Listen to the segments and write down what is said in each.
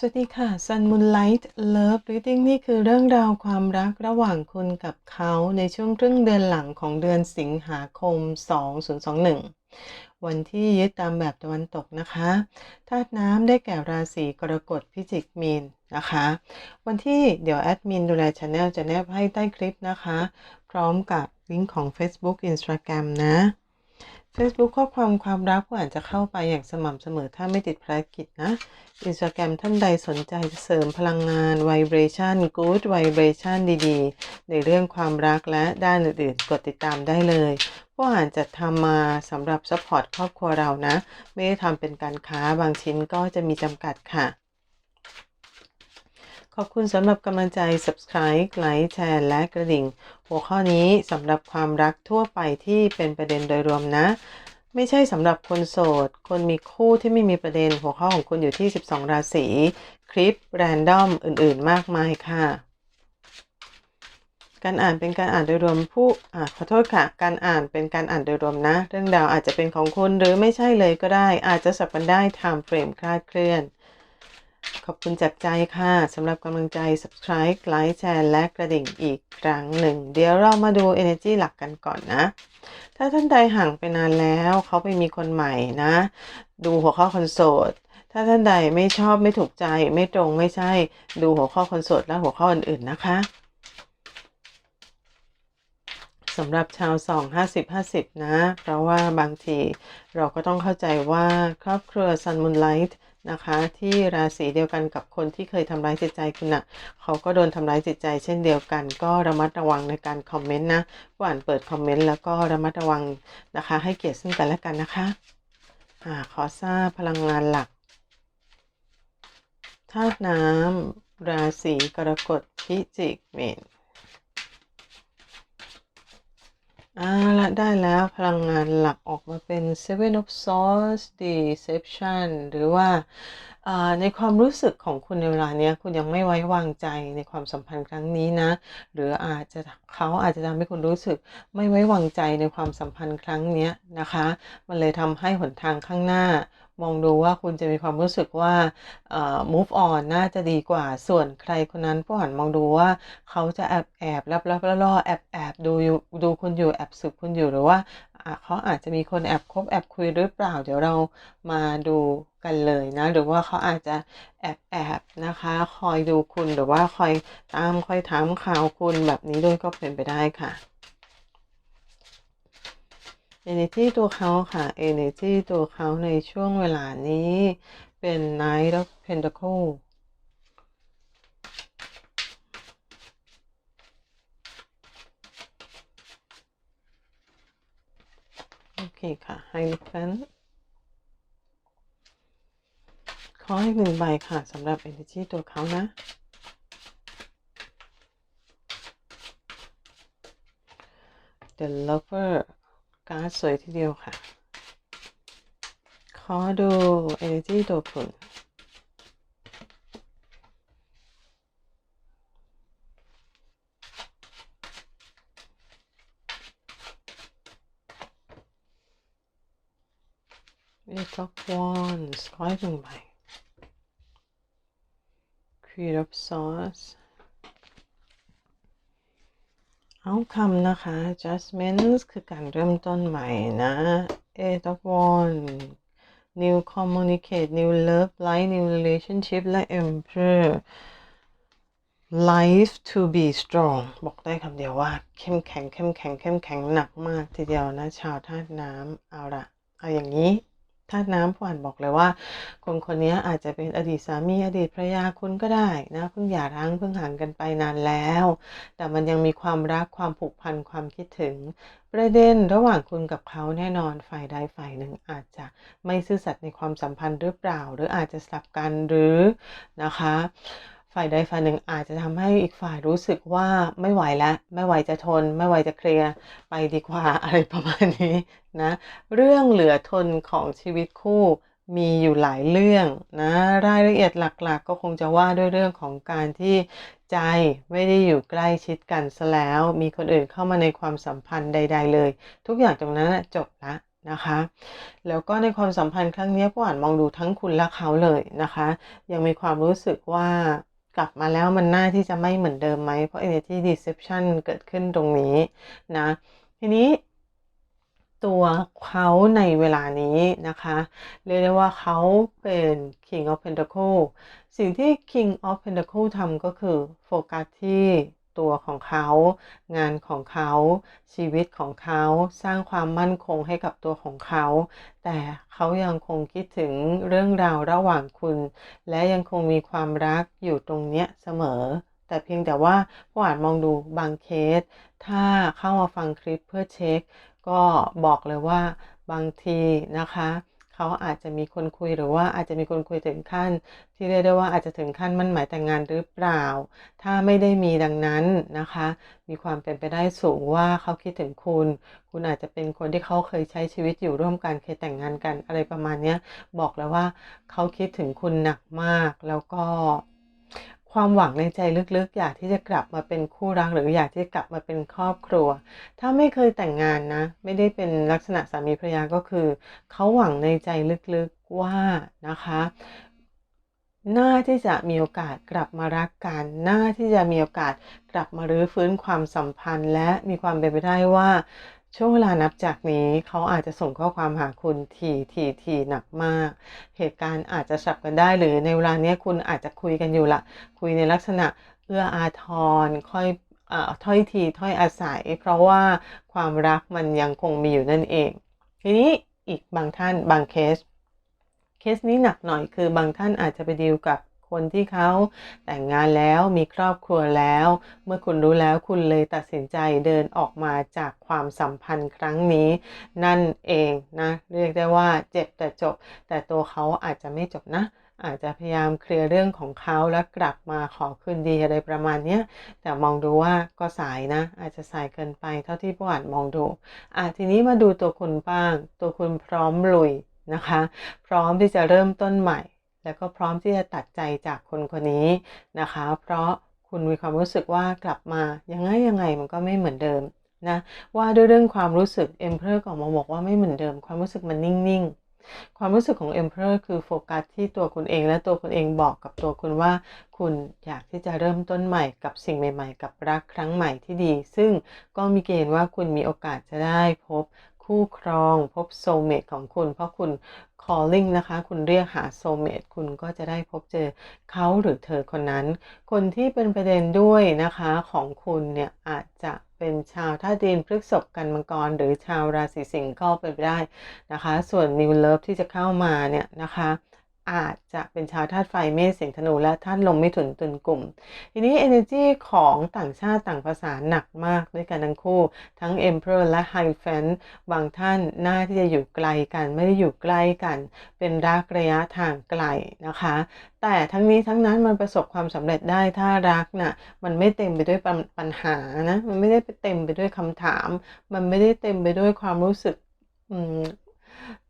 สวัสดีค่ะ Sun Moonlight Love Reading นี่คือเรื่องราวความรักระหว่างคุณกับเขาในช่วงครึ่งเดือนหลังของเดือนสิงหาคม 2021 วันที่ยึดตามแบบตะวันตกนะคะธาตุน้ำได้แก่ราศีกรกฎพิจิกมีนนะคะ วันที่เดี๋ยวแอดมินดูแลช anel จะแนบให้ใต้คลิปนะคะ พร้อมกับลิงก์ของ Facebook Instagram นะ Facebook ข้อความความรักผู้อ่านจะเข้าไปอย่างสม่ำเสมอถ้าไม่ติดภารกิจนะ Instagram ท่านใดสนใจจะเสริมพลังงาน Vibration Good Vibration ดีๆ ในเรื่องความรักและด้านอื่นๆ กดติดตามได้เลยผู้อ่านจะทำมาสำหรับซัพพอร์ตครอบครัวเรานะ ไม่ได้ทำเป็นการค้าบางชิ้นก็จะมีจำกัดค่ะ ขอบคุณสำหรับกำลังใจ subscribe ไลค์แชร์และกระดิ่ง หัวข้อนี้สำหรับความรักทั่วไปที่เป็นประเด็นโดยรวมนะ ไม่ใช่สำหรับคนโสด คนมีคู่ที่ไม่มีประเด็นหัวข้อของคุณอยู่ที่ 12 ราศีคลิปแรนดอมอื่นๆ มากมายค่ะการอ่านเป็นการอ่านโดยรวมผู้อ่าขอโทษค่ะ การอ่านเป็นการอ่านโดยรวมนะ เรื่องราวอาจจะเป็นของคุณหรือไม่ใช่เลยก็ได้ อาจจะสับกันได้ไทม์เฟรมคลาดเคลื่อน ขอบคุณจากใจค่ะสำหรับกำลังใจ subscribe ไลค์แชร์และกระดิ่งอีกครั้งหนึ่ง เดี๋ยวเรามาดู energy หลักกันก่อนนะ ถ้าท่านใดห่างไปนานแล้วเขาไปมีคนใหม่นะ ดูหัวข้อคนโสดถ้าท่านใดไม่ชอบไม่ถูกใจไม่ตรงไม่ใช่ ดูหัวข้อคนโสดและหัวข้ออื่นๆนะคะสำหรับชาวสองห้าสิบห้าสิบนะ เพราะว่าบางทีเราก็ต้องเข้าใจว่าครอบครัว Sun Moonlight น นะคะ ที่ราศีเดียวกันกับคนที่เคยทำร้ายจิตใจคุณนะ่ะเขาก็โดนทำร้ายจิตใจ เช่นเดียวกัน ก็ระมัดระวังในการคอมเมนต์นะผู้อ่านเปิดคอมเมนต์แล้วก็ระมัดระวังนะคะ ให้เกียรติซึ่งกันและกันนะคะอ่าขอทราบพลังงานหลักธาตุน้ำราศีกรกฎพิจิกเมษ อ่าละได้แล้วพลังงานหลักออกมาเป็น Seven of Swords Deception หรือว่าในความรู้สึกของคุณในเวลาเนี้ยคุณยังไม่ไว้วางใจในความสัมพันธ์ครั้งนี้นะ หรืออาจจะเขาอาจจะทำให้คุณรู้สึกไม่ไว้วางใจในความสัมพันธ์ครั้งนี้นะคะ มันเลยทำให้หนทางข้างหน้า มองดูว่าคุณจะมีความรู้สึกว่า move on น่าจะดีกว่า ส่วนใครคนนั้นผู้หันมองดูว่าเขาจะแอบแอบรับรับล่อแอบแอบดูดูคุณอยู่แอบสืบคุณอยู่หรือว่าเขาอาจจะมีคนแอบคบแอบคุยหรือเปล่า เดี๋ยวเรามาดูกันเลยนะ หรือว่าเขาอาจจะแอบแอบนะคะ คอยดูคุณหรือว่าคอยตามคอยถามข่าวคุณแบบนี้ด้วยก็เป็นไปได้ค่ะ energy ตัวเขาค่ะ energy ตัวเขาในช่วงเวลานี้เป็น Knight of Pentacle โอเคค่ะให้แฟนขอให้หนึ่งใบค่ะสำหรับ energy ตัวเขานะ The Lover การ์ดสวยทีเดียวค่ะ ขอดู energy ตัวคุณ Eight of Wands ขอให้หนึ่งใบ Queen of เอาคำนะคะ adjustments คือการเริ่มต้นใหม่นะ Eight of Wands new communicate new love life new relationship และ Emperor life to be strong บอกได้คำเดียวว่า เข้มแข็งเข้มแข็งเข้มแข็งหนักมากทีเดียวนะ ชาวธาตุน้ำเอาละเอาอย่างนี้ ธาตุน้ำผ่านบอกเลยว่า คนคนนี้อาจจะเป็นอดีตสามีอดีตภรรยาคุณก็ได้นะเพิ่งหย่าร้างเพิ่งห่างกันไปนานแล้ว แต่มันยังมีความรักความผูกพันความคิดถึง ประเด็นระหว่างคุณกับเขาแน่นอนฝ่ายใดฝ่ายหนึ่งอาจจะไม่ซื่อสัตย์ในความสัมพันธ์หรือเปล่า หรืออาจจะสลับกันหรือนะคะ ฝ่ายใดฝ่ายหนึ่งอาจจะทำให้อีกฝ่ายรู้สึกว่าไม่ไหวแล้ว ไม่ไหวจะทน ไม่ไหวจะเคลียร์ไปดีกว่าอะไรประมาณนี้นะเรื่องเหลือทนของชีวิตคู่มีอยู่หลายเรื่องนะรายละเอียดหลักๆกก็คงจะว่าด้วยเรื่องของการที่ใจไม่ได้อยู่ใกล้ชิดกันซะแล้ว มีคนอื่นเข้ามาในความสัมพันธ์ใด ๆ เลย ทุกอย่างตรงนั้นจบละนะคะ แล้วก็ในความสัมพันธ์ครั้งนี้ผู้อ่านมองดูทั้งคุณและเขาเลยนะคะ ยังมีความรู้สึกว่า กลับมาแล้วมันน่าที่จะไม่เหมือนเดิมไหม เพราะ energy deception เกิดขึ้นตรงนี้นะ ทีนี้ตัวเขาในเวลานี้นะคะ เรียกได้ว่าเขาเป็น King of Pentacle สิ่งที่ King of Pentacle ทำก็คือโฟกัสที่ ตัวของเขา งานของเขา ชีวิตของเขา สร้างความมั่นคงให้กับตัวของเขา แต่เขายังคงคิดถึงเรื่องราวระหว่างคุณ และยังคงมีความรักอยู่ตรงเนี้ยเสมอ แต่เพียงแต่ว่าผู้อ่านมองดูบางเคส ถ้าเข้ามาฟังคลิปเพื่อเช็ค ก็บอกเลยว่าบางทีนะคะ เขาอาจจะมีคนคุยหรือว่าอาจจะมีคนคุยถึงขั้น ที่เรียกได้ว่าอาจจะถึงขั้นมั่นหมายแต่งงานหรือเปล่า ถ้าไม่ได้มีดังนั้นนะคะ มีความเป็นไปได้สูงว่าเขาคิดถึงคุณ คุณอาจจะเป็นคนที่เขาเคยใช้ชีวิตอยู่ร่วมกันเคยแต่งงานกันอะไรประมาณนี้บอกแล้วว่าเขาคิดถึงคุณหนักมากแล้วก็ ความหวังในใจลึกๆ อยากที่จะกลับมาเป็นคู่รักหรืออยากที่จะกลับมาเป็นครอบครัว ถ้าไม่เคยแต่งงานนะ ไม่ได้เป็นลักษณะสามีภรรยาก็คือ เขาหวังในใจลึกๆว่านะคะน่าที่จะมีโอกาสกลับมารักกัน น่าที่จะมีโอกาสกลับมารื้อฟื้นความสัมพันธ์ และมีความเป็นไปได้ว่า ช่วงเวลานับจากนี้เขาอาจจะส่งข้อความหาคุณทีทีทีหนักมาก เหตุการณ์อาจจะสับกันได้หรือในเวลานี้คุณอาจจะคุยกันอยู่ละ คุยในลักษณะเอื้ออาทรค่อยอถ้อยทีถ้อยอาศัย เพราะว่าความรักมันยังคงมีอยู่นั่นเอง ทีนี้อีกบางท่านบางเคส เคสนี้หนักหน่อยคือบางท่านอาจจะไปดีลกับ คนที่เขาแต่งงานแล้วมีครอบครัวแล้ว เมื่อคุณรู้แล้วคุณเลยตัดสินใจเดินออกมาจากความสัมพันธ์ครั้งนี้ นั่นเองนะเรียกได้ว่าเจ็บแต่จบ แต่ตัวเขาอาจจะไม่จบนะ อาจจะพยายามเคลียร์เรื่องของเขาแล้วกลับมาขอคืนดีอะไรประมาณนี้แต่มองดูว่าก็สายนะ อาจจะสายเกินไปเท่าที่ผู้อ่านมองดูอะทีนี้มาดูตัวคุณบ้าง ตัวคุณพร้อมลุยนะคะ พร้อมที่จะเริ่มต้นใหม่ แล้วก็พร้อมที่จะตัดใจจากคนคนนี้นะคะ เพราะคุณมีความรู้สึกว่ากลับมายังไงยังไงมันก็ไม่เหมือนเดิมนะว่าด้วยเรื่องความรู้สึกเอ็มเพอร์ออกมาบอกว่าไม่เหมือนเดิม ความรู้สึกมันนิ่งๆ ความรู้สึกของเอ็มเพอร์คือโฟกัสที่ตัวคุณเองและตัวคุณเองบอกกับตัวคุณว่า คุณอยากที่จะเริ่มต้นใหม่กับสิ่งใหม่ ๆ กับรักครั้งใหม่ที่ดี ซึ่งก็มีเกณฑ์ว่าคุณมีโอกาสจะได้พบ คู่ครองพบโซเมตของคุณ เพราะคุณ calling นะคะ คุณเรียกหาโซเมตคุณก็จะได้พบเจอเขาหรือเธอคนนั้น คนที่เป็นประเด็นด้วยนะคะของคุณเนี่ยอาจจะเป็นชาวท่าดินพฤกษบกันมังกร หรือชาวราศีสิงห์ก็เป็นไปได้นะคะ ส่วน New Love ที่จะเข้ามาเนี่ยนะคะ อาจจะเป็นชาวธาตุไฟเมษสิงห์ธนูและธาตุลมมิถุนตุลกลุ่ม ทีนี้ energy ของต่างชาติต่างภาษาหนักมากด้วยกันทั้งคู่ ทั้ง Emperor และ High f a n บางท่านหน่าที่จะอยู่ไกลกัน ไม่ได้อยู่ใกล้กัน เป็นรักระยะทางไกลนะคะ แต่ทั้งนี้ทั้งนั้นมันประสบความสำเร็จได้ถ้ารักนะ่ะมันไม่เต็มไปด้วยปัญหานะมันไม่ได้เต็มไปด้วยคำถาม มันไม่ได้เต็มไปด้วยความรู้สึก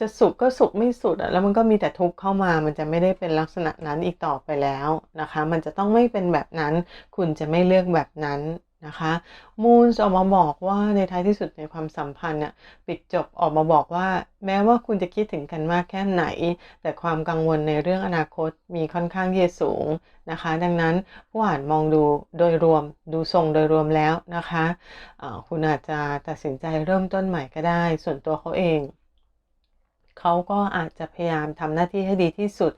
จะสุขก็สุขไม่สุดอะแล้วมันก็มีแต่ทุกข์เข้ามา มันจะไม่ได้เป็นลักษณะนั้นอีกต่อไปแล้วนะคะ มันจะต้องไม่เป็นแบบนั้น คุณจะไม่เลือกแบบนั้นนะคะมูนออกมาบอกว่าในท้ายที่สุดในความสัมพันธ์เนี่ยปิดจบออกมาบอกว่า แม้ว่าคุณจะคิดถึงกันมากแค่ไหน แต่ความกังวลในเรื่องอนาคตมีค่อนข้างที่จะสูงนะคะ ดังนั้นผู้อ่านมองดูโดยรวมดูทรงโดยรวมแล้วนะคะะคุณอาจจะตัดสินใจเริ่มต้นใหม่ก็ได้ ส่วนตัวเขาเอง เขาก็อาจจะพยายามทำหน้าที่ให้ดีที่สุด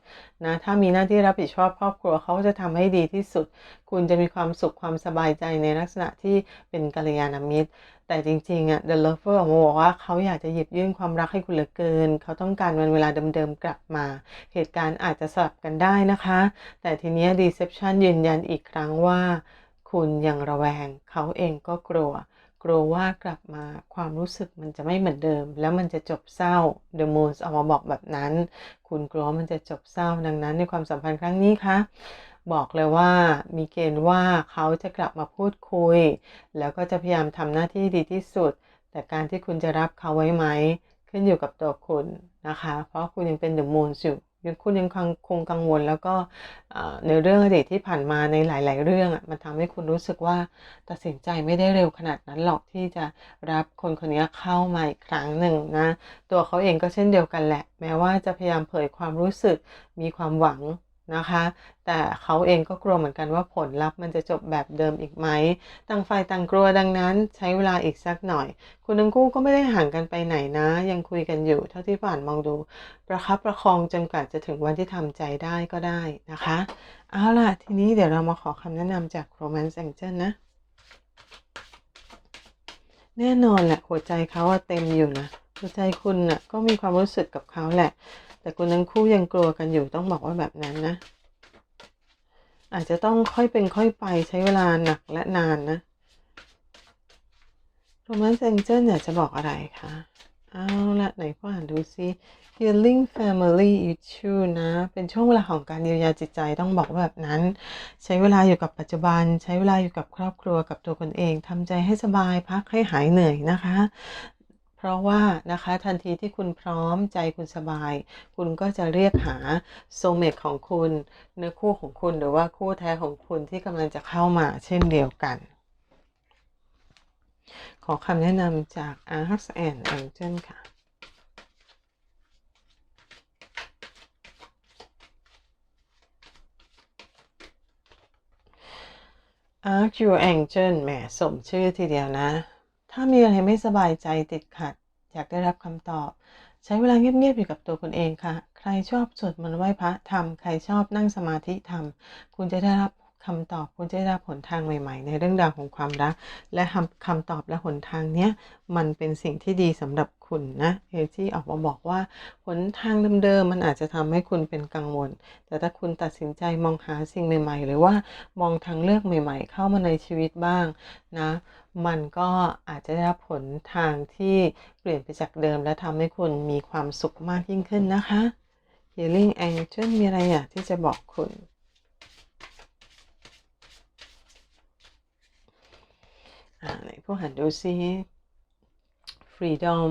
นะถ้ามีหน้าที่รับผิดชอบครอบครัวเขาจะทำให้ดีที่สุด คุณจะมีความสุขความสบายใจในลักษณะที่เป็นกัลยาณมิตร แต่จริงๆอะ The Lover ออกมาบอกว่าเขาอยากจะหยิบยื่นความรักให้คุณเหลือเกิน เขาต้องการวันเวลาเดิมๆกลับมา เหตุการณ์อาจจะสลับกันได้นะคะ แต่ทีนี้ Deception ยืนยันอีกครั้งว่า คุณยังระแวง เขาเองก็กลัว กลัวว่ากลับมาความรู้สึกมันจะไม่เหมือนเดิม แล้วมันจะจบเศร้า The Moon ออกมาบอกแบบนั้น คุณกลัวมันจะจบเศร้าดังนั้น ในความสัมพันธ์ครั้งนี้คะบอกเลยว่ามีเกณฑ์ว่าเขาจะกลับมาพูดคุย แล้วก็จะพยายามทำหน้าที่ดีที่สุด แต่การที่คุณจะรับเขาไว้ไหม ขึ้นอยู่กับตัวคุณนะคะ เพราะคุณยังเป็น The Moon อยู่ ยังคุณยังคงคงกังวล แล้วก็ในเรื่องอดีตที่ผ่านมาในหลาย ๆ เรื่องอะมันทำให้คุณรู้สึกว่าตัดสินใจไม่ได้เร็วขนาดนั้นหรอกที่จะรับคนคนนี้เข้ามาอีกครั้งหนึ่งนะ ตัวเขาเองก็เช่นเดียวกันแหละ แม้ว่าจะพยายามเผยความรู้สึกมีความหวัง นะคะ แต่เขาเองก็กลัวเหมือนกันว่าผลลัพธ์มันจะจบแบบเดิมอีกไหม ต่างฝ่ายต่างกลัวดังนั้นใช้เวลาอีกสักหน่อย คุณทั้งคู่ก็ไม่ได้ห่างกันไปไหนนะ ยังคุยกันอยู่ เท่าที่ผ่านมองดู ประคับประคองจนกว่าจะถึงวันที่ทำใจได้ก็ได้นะคะ เอาล่ะ ทีนี้เดี๋ยวเรามาขอคำแนะนำจาก Romance Angel นะ แน่นอนแหละหัวใจเขาเต็มอยู่นะ หัวใจคุณน่ะก็มีความรู้สึกกับเขาแหละ แต่คุณทั้งคู่ยังกลัวกันอยู่ต้องบอกว่าแบบนั้นนะ อาจจะต้องค่อยเป็นค่อยไปใช้เวลาหนักและนานนะ Romance Angel อยากจะบอกอะไรคะเอาละไหนพ่ออ่านดูซิ Healing Family Issue นะ เป็นช่วงเวลาของการเยียวยาจิตใจต้องบอกว่าแบบนั้น ใช้เวลาอยู่กับปัจจุบัน ใช้เวลาอยู่กับครอบครัวกับตัวคนเองทำใจให้สบายพักให้หายเหนื่อยนะคะ เพราะว่านะคะทันทีที่คุณพร้อมใจคุณสบาย คุณก็จะเรียกหาโซเมตของคุณเนื้อคู่ของคุณหรือว่าคู่แท้ของคุณที่กำลังจะเข้ามาเช่นเดียวกัน ขอคำแนะนำจาก Arts and Angel ค่ะ Arc Your Angel แหมสมชื่อทีเดียวนะ ถ้ามีอะไรไม่สบายใจติดขัด อยากได้รับคำตอบ ใช้เวลาเงียบๆอยู่กับตัวคุณเองค่ะ ใครชอบสวดมนต์ไหว้พระทำใครชอบนั่งสมาธิทำคุณจะได้รับคำตอบคุณจะได้รับหนทางใหม่ ๆ ในเรื่องราวของความรัก และคำคำตอบและหนทางเนี้ยมันเป็นสิ่งที่ดีสำหรับ คุณนะเอที่ออกมาบอกว่าหนทางเดิมๆมันอาจจะทำให้คุณเป็นกังวล แต่ถ้าคุณตัดสินใจมองหาสิ่งใหม่ ๆ หรือว่ามองทางเลือกใหม่ ๆ เข้ามาในชีวิตบ้างนะมันก็อาจจะได้รับผลทางที่เปลี่ยนไปจากเดิม และทำให้คุณมีความสุขมากยิ่งขึ้นนะคะ Healing Angel มีอะไรอยากที่จะบอกคุณ อ่าไหนพวกหันดูซิ freedom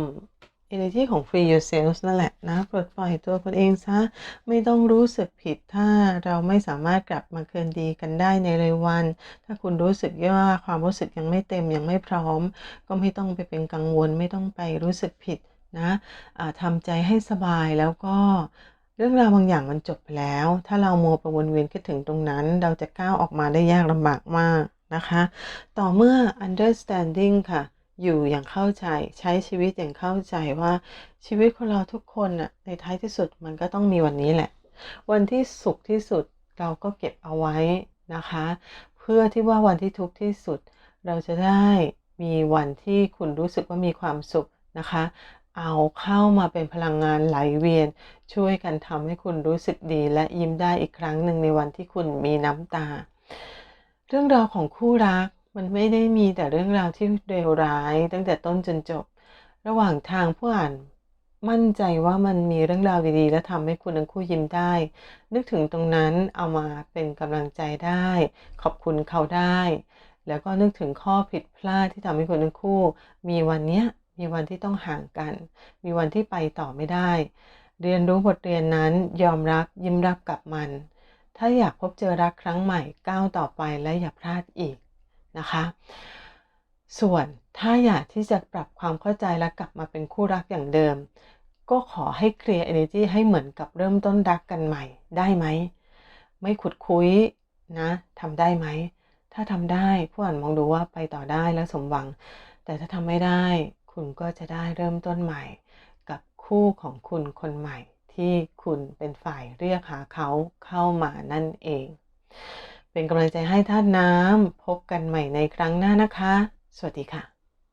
energy ของ free yourself นั่นแหละนะ ปลดปล่อยตัวคุณเองซะ ไม่ต้องรู้สึกผิดถ้าเราไม่สามารถกลับมาคืนดีกันได้ในเร็ววัน ถ้าคุณรู้สึกว่าความรู้สึกยังไม่เต็มยังไม่พร้อม ก็ไม่ต้องไปเป็นกังวล ไม่ต้องไปรู้สึกผิดนะะทำใจให้สบายแล้วก็เรื่องราวบางอย่างมันจบไปแล้ว ถ้าเราโมวไปวนเวียนคิดถึงตรงนั้น เราจะก้าวออกมาได้ยากลำบากมากนะคะ ต่อเมื่อ understanding ค่ะ อยู่อย่างเข้าใจ ใช้ชีวิตอย่างเข้าใจว่าชีวิตของเราทุกคนน่ะในท้ายที่สุดมันก็ต้องมีวันนี้แหละ วันที่สุขที่สุดเราก็เก็บเอาไว้นะคะ เพื่อที่ว่าวันที่ทุกข์ที่สุด เราจะได้มีวันที่คุณรู้สึกว่ามีความสุขนะคะ เอาเข้ามาเป็นพลังงานไหลเวียน ช่วยกันทำให้คุณรู้สึกดี และยิ้มได้อีกครั้งหนึ่งในวันที่คุณมีน้ำตา เรื่องราวของคู่รัก มันไม่ได้มีแต่เรื่องราวที่เลวร้าย ตั้งแต่ต้นจนจบ ระหว่างทางผู้อ่านมั่นใจว่ามันมีเรื่องราวดีๆ และทำให้คุณทั้งคู่ยิ้มได้ นึกถึงตรงนั้นเอามาเป็นกำลังใจได้ ขอบคุณเขาได้ แล้วก็นึกถึงข้อผิดพลาดที่ทำให้คุณทั้งคู่ มีวันเนี้ยมีวันที่ต้องห่างกัน มีวันที่ไปต่อไม่ได้ เรียนรู้บทเรียนนั้นยอมรับยิ้มรับกับมัน ถ้าอยากพบเจอรักครั้งใหม่ก้าวต่อไปและอย่าพลาดอีก นะคะ ส่วนถ้าอยากที่จะปรับความเข้าใจและกลับมาเป็นคู่รักอย่างเดิม ก็ขอให้เคลียร์ energy ให้เหมือนกับเริ่มต้นรักกันใหม่ได้ไหม ไม่ขุดคุยนะทำได้ไหม ถ้าทำได้ผู้อ่านมองดูว่าไปต่อได้และสมหวัง แต่ถ้าทำไม่ได้คุณก็จะได้เริ่มต้นใหม่ กับคู่ของคุณคนใหม่ที่คุณเป็นฝ่ายเรียกหาเขาเข้ามานั่นเอง เป็นกำลังใจให้ท่านน้ำพบกันใหม่ในครั้งหน้านะคะ สวัสดีค่ะ